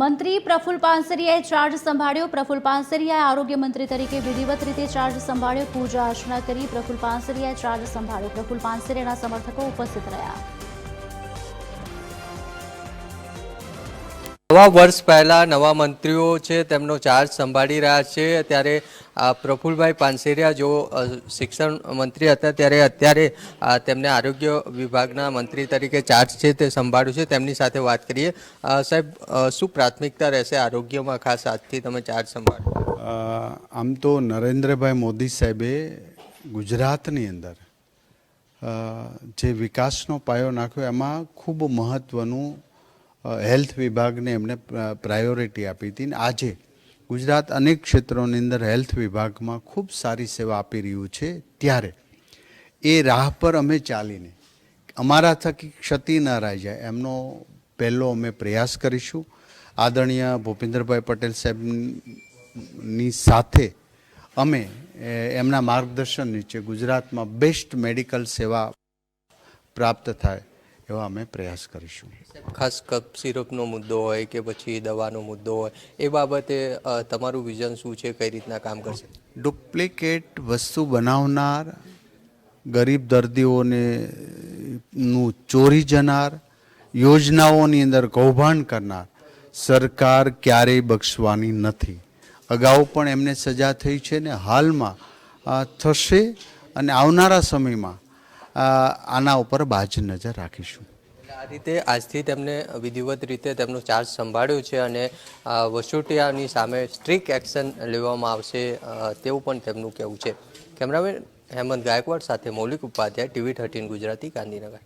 મંત્રી પ્રફુલ પાનસરિયાએ ચાર્જ સંભાળ્યો. પ્રફુલ પાનસરિયાએ આરોગ્ય મંત્રી તરીકે વિધિવત રીતે ચાર્જ સંભાળ્યો. પૂજા અર્ચના કરી પ્રફુલ પાનસરિયાએ ચાર્જ સંભાળ્યો. પ્રફુલ પાનસરિયાના સમર્થકો ઉપસ્થિત રહ્યા. નવા વર્ષ પહેલા નવા મંત્રીઓ છે, તેમનો ચાર્જ સંભાળી રહ્યા છે. ત્યારે આ પ્રફુલભાઈ પાનસેરિયા જો શિક્ષણ મંત્રી હતા, ત્યારે અત્યારે તેમને આરોગ્ય વિભાગના મંત્રી તરીકે ચાર્જ છે તે સંભાળ્યું છે. તેમની સાથે વાત કરીએ. સાહેબ શું પ્રાથમિકતા રહેશે આરોગ્યમાં? ખાસ આજથી તમે ચાર્જ સંભાળ્યો આમ તો નરેન્દ્રભાઈ મોદી સાહેબે ગુજરાતની અંદર જે વિકાસનો પાયો નાખ્યો, એમાં ખૂબ મહત્ત્વનું હેલ્થ વિભાગને એમણે પ્રાયોરિટી આપી હતી અને આજે ગુજરાત અનેક ક્ષેત્રોની અંદર હેલ્થ વિભાગમાં ખૂબ સારી સેવા આપી રહ્યું છે ત્યારે એ રાહ પર અમે ચાલીને, અમારા થકી ક્ષતિ ન રહી જાય એમનો પહેલો અમે પ્રયાસ કરીશું. આદરણીય ભૂપેન્દ્રભાઈ પટેલ સાહેબની સાથે અમે એમના માર્ગદર્શન નીચે ગુજરાતમાં બેસ્ટ મેડિકલ સેવા પ્રાપ્ત થાય. એવા અમે પ્રયાસ કરીશું. ખાસ કપ સિરપનો મુદ્દો હોય કે પછી દવાનો મુદ્દો હોય એ બાબતે તમારું વિઝન શું છે? કઈ રીતના કામ કરશે? ડુપ્લિકેટ વસ્તુ બનાવનાર ગરીબ દર્દીઓને નું ચોરી જનાર યોજનાઓની અંદર કૌભાંડ કરનાર સરકાર ક્યારેય બક્ષવાની નથી. અગાઉ પણ એમને સજા થઈ છે ને હાલમાં થશે અને આવનારા સમયમાં આના ઉપર બાજ નજર રાખીશું. આ રીતે આજથી તેમને વિધિવત રીતે તેમનો ચાર્જ સંભાળ્યો છે અને વસુટિયાની સામે સ્ટ્રિક એક્શન લેવામાં આવશે તેવું પણ તેમનું કહેવું છે. કેમેરામેન હેમંત ગાયકવાડ સાથે મૌલિક ઉપાધ્યાય, ટીવી થર્ટીન ગુજરાતી, ગાંધીનગર.